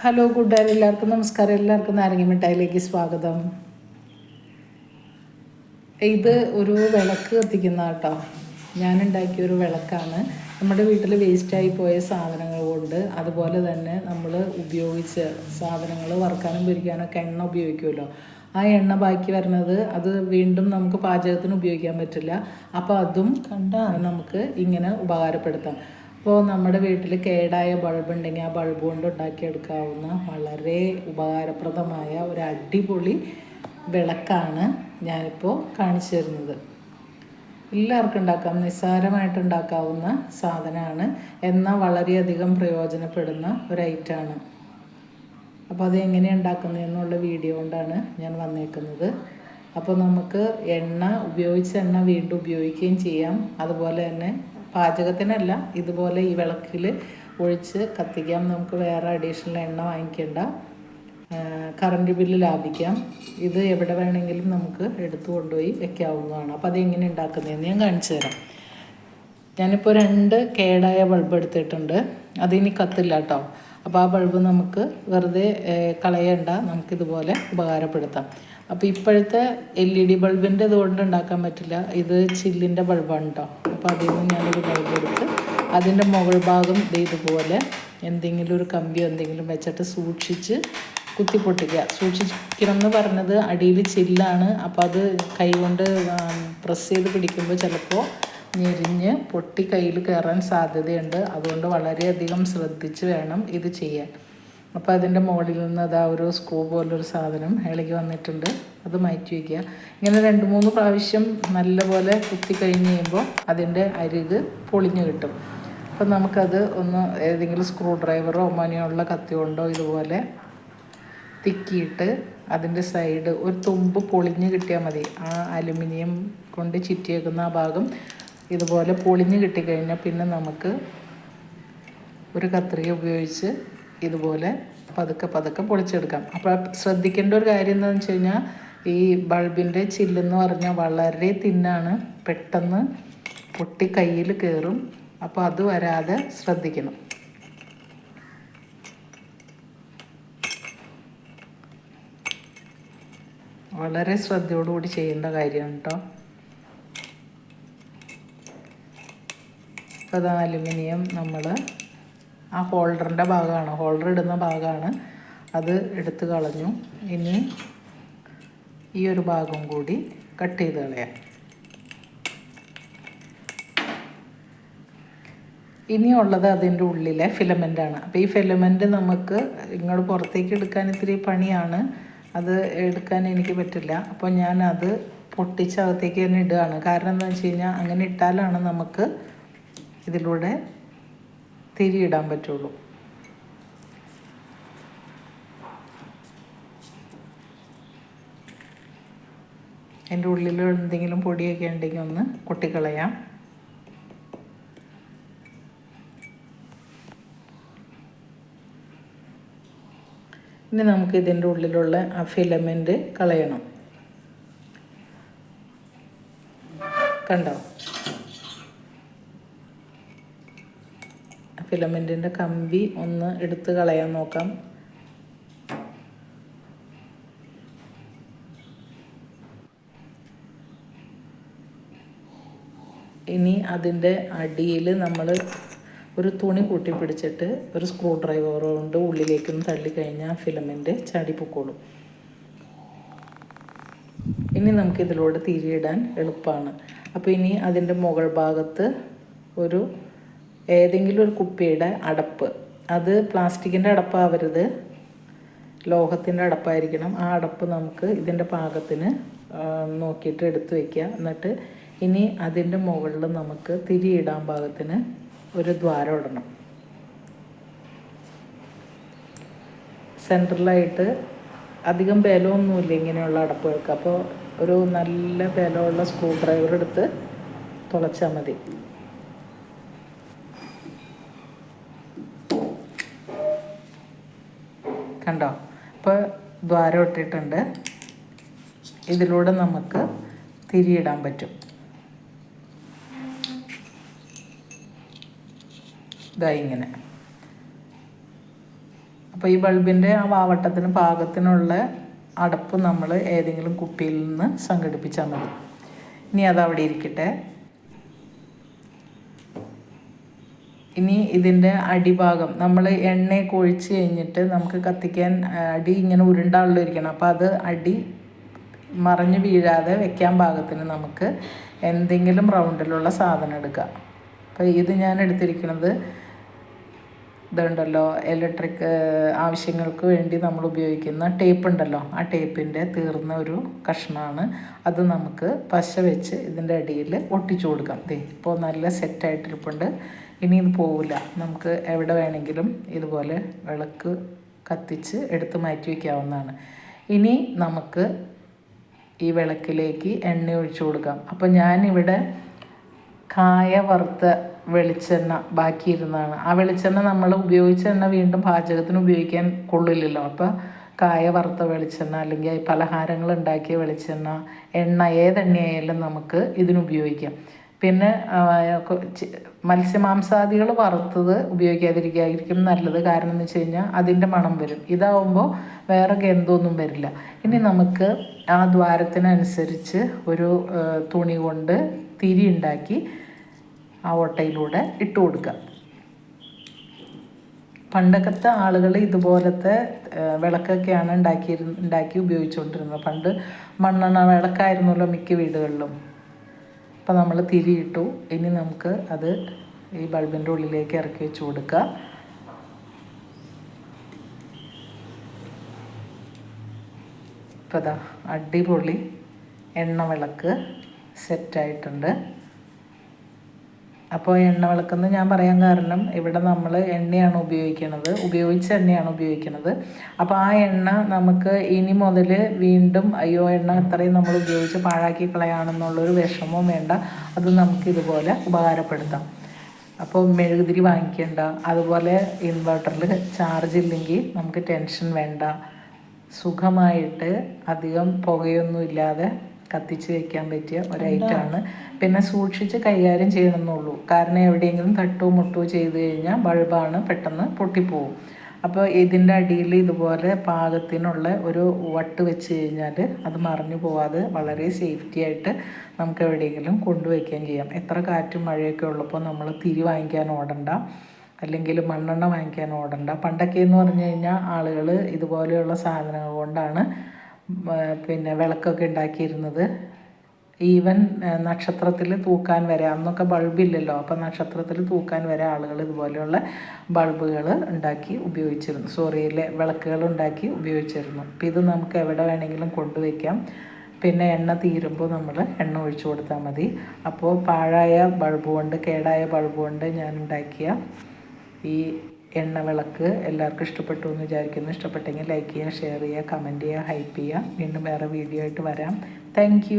Hello കൂട്ടുകാർ എല്ലാവർക്കും. നമസ്കാരം. എല്ലാവർക്കും നാരങ്ങ മിഠായിലേക്ക് സ്വാഗതം. ഇത് ഒരു വിളക്ക് കത്തിക്കുന്ന കേട്ടോ. ഞാൻ ഉണ്ടാക്കിയ ഒരു വിളക്കാണ്. നമ്മുടെ വീട്ടിൽ വേസ്റ്റായി പോയ സാധനങ്ങൾ കൊണ്ട് അതുപോലെ തന്നെ നമ്മൾ ഉപയോഗിച്ച സാധനങ്ങൾ വറുക്കാനും പൊരിക്കാനൊക്കെ എണ്ണ ഉപയോഗിക്കുമല്ലോ. ആ എണ്ണ ബാക്കി വരുന്നത് അത് വീണ്ടും നമുക്ക് പാചകത്തിന് ഉപയോഗിക്കാൻ പറ്റില്ല. അപ്പോൾ അതും കണ്ട. നമുക്ക് ഇങ്ങനെ ഉപകാരപ്പെടുത്താം. അപ്പോൾ നമ്മുടെ വീട്ടിൽ കേടായ ബൾബ് ഉണ്ടെങ്കിൽ ആ ബൾബ് കൊണ്ട് ഉണ്ടാക്കിയെടുക്കാവുന്ന വളരെ ഉപകാരപ്രദമായ ഒരു അടിപൊളി വിളക്കാണ് ഞാനിപ്പോൾ കാണിച്ചു തരുന്നത്. എല്ലാവർക്കും ഉണ്ടാക്കാം. നിസ്സാരമായിട്ട് ഉണ്ടാക്കാവുന്ന സാധനമാണ്. എന്നാൽ വളരെയധികം പ്രയോജനപ്പെടുന്ന ഒരു ഐറ്റമാണ്. അപ്പോൾ അത് എങ്ങനെയാണ് ഉണ്ടാക്കുന്നതെന്നുള്ള വീഡിയോ കൊണ്ടാണ് ഞാൻ വന്നേക്കുന്നത്. അപ്പോൾ നമുക്ക് എണ്ണ ഉപയോഗിച്ച എണ്ണ വീണ്ടും ഉപയോഗിക്കുകയും ചെയ്യാം. അതുപോലെ തന്നെ പാചകത്തിനല്ല ഇതുപോലെ ഈ വിളക്കിൽ ഒഴിച്ച് കത്തിക്കാം. നമുക്ക് വേറെ അഡീഷണൽ എണ്ണ വാങ്ങിക്കേണ്ട. കറണ്ട് ബില്ല് ലാഭിക്കാം. ഇത് എവിടെ വേണമെങ്കിലും നമുക്ക് എടുത്തു കൊണ്ടുപോയി വെക്കാവുന്നതാണ്. അപ്പോൾ അതെങ്ങനെ ഉണ്ടാക്കുന്നതെന്ന് ഞാൻ കാണിച്ചു തരാം. ഞാനിപ്പോൾ രണ്ട് കേടായ ബൾബ് എടുത്തിട്ടുണ്ട്. അതിനി കത്തില്ല കേട്ടോ. അപ്പോൾ ആ ബൾബ് നമുക്ക് വെറുതെ കളയണ്ട. നമുക്കിതുപോലെ ഉപകാരപ്പെടുത്താം. അപ്പോൾ ഇപ്പോഴത്തെ എൽ ഇ ഡി ബൾബിന്റെ ഇതുകൊണ്ട് ഉണ്ടാക്കാൻ പറ്റില്ല. ഇത് ചില്ലിന്റെ ബൾബാണ് കേട്ടോ അപ്പോൾ അതിൽ നിന്ന് ഞാനൊരു ബൾബ് എടുത്ത് അതിന്റെ മുകൾ ഭാഗം ഇതുപോലെ എന്തെങ്കിലും ഒരു കമ്പിയോ എന്തെങ്കിലും വെച്ചിട്ട് സൂക്ഷിച്ച് കുത്തി പൊട്ടിക്കുക സൂക്ഷിക്കണം എന്ന് പറഞ്ഞത് അടിയിൽ ചില്ലാണ്. അപ്പോൾ അത് കൈകൊണ്ട് പ്രസ് ചെയ്ത് പിടിക്കുമ്പോൾ ചിലപ്പോൾ ഞെരിഞ്ഞ് പൊട്ടി കയ്യിൽ കയറാൻ സാധ്യതയുണ്ട്. അതുകൊണ്ട് വളരെയധികം ശ്രദ്ധിച്ച് വേണം ഇത് ചെയ്യാൻ. അപ്പോൾ അതിന്റെ മുകളിൽ നിന്ന് അതാ ഒരു സ്ക്രൂ പോലൊരു സാധനം ഇളകി വന്നിട്ടുണ്ട്. അത് മാറ്റി വയ്ക്കുക. ഇങ്ങനെ രണ്ട് മൂന്ന് പ്രാവശ്യം നല്ലപോലെ കുത്തി കഴിഞ്ഞ് കഴിയുമ്പോൾ അതിന്റെ അരിക് പൊളിഞ്ഞ് കിട്ടും. അപ്പം നമുക്കത് ഒന്ന് ഏതെങ്കിലും സ്ക്രൂ ഡ്രൈവറോ മണിയുള്ള കത്തി കൊണ്ടോ ഇതുപോലെ തിക്കിയിട്ട് അതിന്റെ സൈഡ് ഒരു തുമ്പ് പൊളിഞ്ഞ് കിട്ടിയാൽ മതി. ആ അലുമിനിയം കൊണ്ട് ചുറ്റിയേക്കുന്ന ആ ഭാഗം ഇതുപോലെ പൊളിഞ്ഞ് കിട്ടിക്കഴിഞ്ഞാൽ പിന്നെ നമുക്ക് ഒരു കത്രിക ഉപയോഗിച്ച് ഇതുപോലെ പതുക്കെ പതുക്കെ പൊളിച്ചെടുക്കാം. അപ്പോൾ ശ്രദ്ധിക്കേണ്ട ഒരു കാര്യം എന്താണെന്ന് വെച്ച് കഴിഞ്ഞാൽ ഈ ബൾബിന്റെ ചില്ലെന്ന് പറഞ്ഞാൽ വളരെ തിന്നാണ് പെട്ടെന്ന് പൊട്ടി കയ്യിൽ കയറും അപ്പോൾ അത് വരാതെ ശ്രദ്ധിക്കണം. വളരെ ശ്രദ്ധയോടുകൂടി ചെയ്യേണ്ട കാര്യമാണ് കേട്ടോ അപ്പോൾ അത് അലുമിനിയം നമ്മൾ ആ ഹോൾഡറിന്റെ ഭാഗമാണ്. ഹോൾഡർ ഇടുന്ന ഭാഗമാണ്. അത് എടുത്ത് കളഞ്ഞു. ഇനി ഈ ഒരു ഭാഗം കൂടി കട്ട് ചെയ്ത് കളയാം. ഇനിയുള്ളത് അതിന്റെ ഉള്ളിലെ ഫിലമെന്റാണ് അപ്പോൾ ഈ ഫിലമെന്റ് നമുക്ക് ഇങ്ങോട്ട് പുറത്തേക്ക് എടുക്കാൻ ഇത്തിരി പണിയാണ്. അത് എടുക്കാൻ എനിക്ക് പറ്റില്ല. അപ്പോൾ ഞാനത് പൊട്ടിച്ചകത്തേക്ക് തന്നെ ഇടുകയാണ്. കാരണം എന്താണെന്ന് വെച്ച് കഴിഞ്ഞാൽ അങ്ങനെ ഇട്ടാലാണ് നമുക്ക് ഇതിലൂടെ തിരിയിടാൻ പറ്റുള്ളൂ. അതിന്റെ ഉള്ളിൽ എന്തെങ്കിലും പൊടിയൊക്കെ ഉണ്ടെങ്കിൽ ഒന്ന് കൊട്ടിക്കളയാം. ഇനി നമുക്ക് ഇതിന്റെ ഉള്ളിലുള്ള ആ ഫിലമെന്റ് കളയണം. കണ്ടോ? ഫിലമെന്റിന്റെ കമ്പി ഒന്ന് എടുത്ത് കളയാൻ നോക്കാം. ഇനി അതിന്റെ അടിയിൽ നമ്മൾ ഒരു തുണി കൂട്ടി പിടിച്ചിട്ട് ഒരു സ്ക്രൂ ഡ്രൈവർ കൊണ്ട് ഉള്ളിലേക്കൊന്ന് തള്ളിക്കഴിഞ്ഞാൽ ഫിലമെന്റ് ചാടിപ്പൊക്കോളും ഇനി നമുക്കിതിലൂടെ തിരിയിടാൻ എളുപ്പമാണ് അപ്പോൾ ഇനി അതിന്റെ മുകൾ ഭാഗത്ത് ഒരു ഏതെങ്കിലും ഒരു കുപ്പിയുടെ അടപ്പ്. അത് പ്ലാസ്റ്റിക്കിന്റെ അടപ്പാവരുത്. ലോഹത്തിന്റെ അടപ്പായിരിക്കണം. ആ അടപ്പ് നമുക്ക് ഇതിന്റെ പാകത്തിന് നോക്കിയിട്ട് എടുത്ത് വയ്ക്കുക എന്നിട്ട് ഇനി അതിന്റെ മുകളിൽ നമുക്ക് തിരിയിടാൻ പാകത്തിന് ഒരു ദ്വാരം ഇടണം. സെൻട്രലായിട്ട് അധികം ബലമൊന്നുമില്ല ഇങ്ങനെയുള്ള അടപ്പുകൾക്ക്. അപ്പോൾ ഒരു നല്ല ബലമുള്ള സ്ക്രൂ ഡ്രൈവർ എടുത്ത് തുളച്ചാൽ മതി. കണ്ടോ? ഇപ്പോൾ ദ്വാരം ഇട്ടിട്ടുണ്ട്. ഇതിലൂടെ നമുക്ക് തിരിയിടാൻ പറ്റും. ഇതാ ഇങ്ങനെ. അപ്പോൾ ഈ ബൾബിന്റെ ആ വാവട്ടത്തിന് പാകത്തിനുള്ള അടപ്പ് നമ്മൾ ഏതെങ്കിലും കുപ്പിയിൽ നിന്ന് സംഘടിപ്പിച്ചാൽ മതി. ഇനി അത് അവിടെ ഇരിക്കട്ടെ. ഇനി ഇതിന്റെ അടിഭാഗം നമ്മൾ എണ്ണയൊക്കെ ഒഴിച്ച് കഴിഞ്ഞിട്ട് നമുക്ക് കത്തിക്കാൻ അടി ഇങ്ങനെ ഉരുണ്ടാളിരിക്കണം അപ്പോൾ അത് അടി മറിഞ്ഞ് വീഴാതെ വെക്കാൻ പാകത്തിന് നമുക്ക് എന്തെങ്കിലും റൗണ്ടിലുള്ള സാധനം എടുക്കാം. അപ്പോൾ ഇത് ഞാൻ എടുത്തിരിക്കുന്നത് ഇതുണ്ടല്ലോ ഇലക്ട്രിക് ആവശ്യങ്ങൾക്ക് വേണ്ടി നമ്മൾ ഉപയോഗിക്കുന്ന ടേപ്പ് ഉണ്ടല്ലോ. ആ ടേപ്പിന്റെ തീർന്ന ഒരു കഷ്ണമാണ് അത് നമുക്ക് പശ വെച്ച് ഇതിന്റെ അടിയിൽ ഒട്ടിച്ചു കൊടുക്കാം. ദേ ഇപ്പോൾ നല്ല സെറ്റായിട്ടിരിപ്പുണ്ട് ഇനി ഇത് പോവില്ല. നമുക്ക് എവിടെ വേണമെങ്കിലും ഇതുപോലെ വിളക്ക് കത്തിച്ച് എടുത്ത് മാറ്റി വയ്ക്കാവുന്നതാണ്. ഇനി നമുക്ക് ഈ വിളക്കിലേക്ക് എണ്ണ ഒഴിച്ചു കൊടുക്കാം. അപ്പോൾ ഞാനിവിടെ കായ വറുത്ത വെളിച്ചെണ്ണ ബാക്കിയിരുന്നതാണ്. ആ വെളിച്ചെണ്ണ നമ്മൾ ഉപയോഗിച്ച എണ്ണ വീണ്ടും പാചകത്തിന് ഉപയോഗിക്കാൻ കൊള്ളില്ലല്ലോ. അപ്പോൾ കായ വറുത്ത വെളിച്ചെണ്ണ അല്ലെങ്കിൽ പലഹാരങ്ങൾ ഉണ്ടാക്കിയ വെളിച്ചെണ്ണ എണ്ണ ഏതെണ്ണയായാലും നമുക്ക് ഇതിന് ഉപയോഗിക്കാം. പിന്നെ മത്സ്യമാംസാദികൾ വറുത്തത് ഉപയോഗിക്കാതിരിക്കുകയായിരിക്കും നല്ലത്. കാരണം എന്ന് വെച്ച് കഴിഞ്ഞാൽ അതിന്റെ മണം വരും. ഇതാവുമ്പോൾ വേറെ ഗന്ധമൊന്നും വരില്ല. ഇനി നമുക്ക് ആ ദ്വാരത്തിനനുസരിച്ച് ഒരു തുണി കൊണ്ട് തിരി ഉണ്ടാക്കി ആ ഓട്ടയിലൂടെ ഇട്ട് കൊടുക്കുക പണ്ടൊക്കത്തെ ആളുകൾ ഇതുപോലത്തെ വിളക്കൊക്കെയാണ് ഉണ്ടാക്കിയിരുന്ന ഉണ്ടാക്കി ഉപയോഗിച്ചുകൊണ്ടിരുന്നത്. പണ്ട് മണ്ണെണ്ണ വിളക്കായിരുന്നല്ലോ മിക്ക വീടുകളിലും. അപ്പം നമ്മൾ തിരിയിട്ടു ഇനി നമുക്ക് അത് ഈ ബൾബിന്റെ ഉള്ളിലേക്ക് ഇറക്കി വെച്ച് കൊടുക്കുക. ഇപ്പം അതാ അടിപൊളി എണ്ണ വിളക്ക് സെറ്റായിട്ടുണ്ട് അപ്പോൾ എണ്ണ വിളക്കെന്ന് ഞാൻ പറയാൻ കാരണം ഇവിടെ നമ്മൾ എണ്ണയാണ് ഉപയോഗിക്കുന്നത് ഉപയോഗിച്ച എണ്ണയാണ് ഉപയോഗിക്കുന്നത് അപ്പോൾ ആ എണ്ണ നമുക്ക് ഇനി മുതൽ വീണ്ടും അയ്യോ എണ്ണ ഇത്രയും നമ്മൾ ഉപയോഗിച്ച് പാഴാക്കി കളയാണെന്നുള്ളൊരു വിഷമവും വേണ്ട. അത് നമുക്ക് ഇതുപോലെ ഉപകാരപ്പെടുത്താം. അപ്പോൾ മെഴുകുതിരി വാങ്ങിക്കേണ്ട. അതുപോലെ ഇൻവെർട്ടറിൽ ചാർജ് ഇല്ലെങ്കിൽ നമുക്ക് ടെൻഷൻ വേണ്ട. സുഖമായിട്ട് അധികം പുകയൊന്നും ഇല്ലാതെ കത്തിച്ച് വെക്കാൻ പറ്റിയ ഒരു ഐറ്റമാണ് പിന്നെ സൂക്ഷിച്ച് കൈകാര്യം ചെയ്യണമെന്നുള്ളൂ. കാരണം എവിടെയെങ്കിലും തട്ടോ മുട്ടോ ചെയ്ത് കഴിഞ്ഞാൽ ബൾബാണ് പെട്ടെന്ന് പൊട്ടിപ്പോവും. അപ്പോൾ ഇതിന്റെ അടിയിൽ ഇതുപോലെ പാകത്തിനുള്ള ഒരു വട്ട് വെച്ച് കഴിഞ്ഞാൽ അത് മറിഞ്ഞു പോവാതെ വളരെ സേഫ്റ്റി ആയിട്ട് നമുക്ക് എവിടെയെങ്കിലും കൊണ്ടുവയ്ക്കുകയും ചെയ്യാം. എത്ര കാറ്റും മഴയൊക്കെ ഉള്ളപ്പോൾ നമ്മൾ തിരി വാങ്ങിക്കാൻ ഓടണ്ട. അല്ലെങ്കിൽ മണ്ണെണ്ണ വാങ്ങിക്കാൻ ഓടണ്ട. പണ്ടൊക്കെ എന്ന് പറഞ്ഞു കഴിഞ്ഞാൽ ആളുകൾ ഇതുപോലെയുള്ള സാധനങ്ങൾ കൊണ്ടാണ് പിന്നെ വിളക്കൊക്കെ ഉണ്ടാക്കിയിരുന്നത്. ഈവൻ നക്ഷത്രത്തിൽ തൂക്കാൻ വരെ അന്നൊക്കെ ബൾബില്ലല്ലോ അപ്പം നക്ഷത്രത്തിൽ തൂക്കാൻ വരെ ആളുകൾ ഇതുപോലെയുള്ള ബൾബുകൾ ഉണ്ടാക്കി ഉപയോഗിച്ചിരുന്നു. സോറിയിലെ വിളക്കുകൾ ഉണ്ടാക്കി ഉപയോഗിച്ചിരുന്നു. അപ്പം ഇത് നമുക്ക് എവിടെ വേണമെങ്കിലും കൊണ്ടുവയ്ക്കാം. പിന്നെ എണ്ണ തീരുമ്പോൾ നമ്മൾ എണ്ണ ഒഴിച്ചു കൊടുത്താൽ മതി. അപ്പോൾ പാഴായ ബൾബ് കൊണ്ട് കേടായ ബൾബ് കൊണ്ട് ഞാൻ ഉണ്ടാക്കിയ ഈ എണ്ണ വിളക്ക് എല്ലാവർക്കും ഇഷ്ടപ്പെട്ടു എന്ന് വിചാരിക്കുന്നു. ഇഷ്ടപ്പെട്ടെങ്കിൽ ലൈക്ക് ചെയ്യുക ഷെയർ ചെയ്യുക കമന്റ് ചെയ്യുക ഹൈപ്പ് ചെയ്യുക. വീണ്ടും വേറെ വീഡിയോ ആയിട്ട് വരാം. താങ്ക്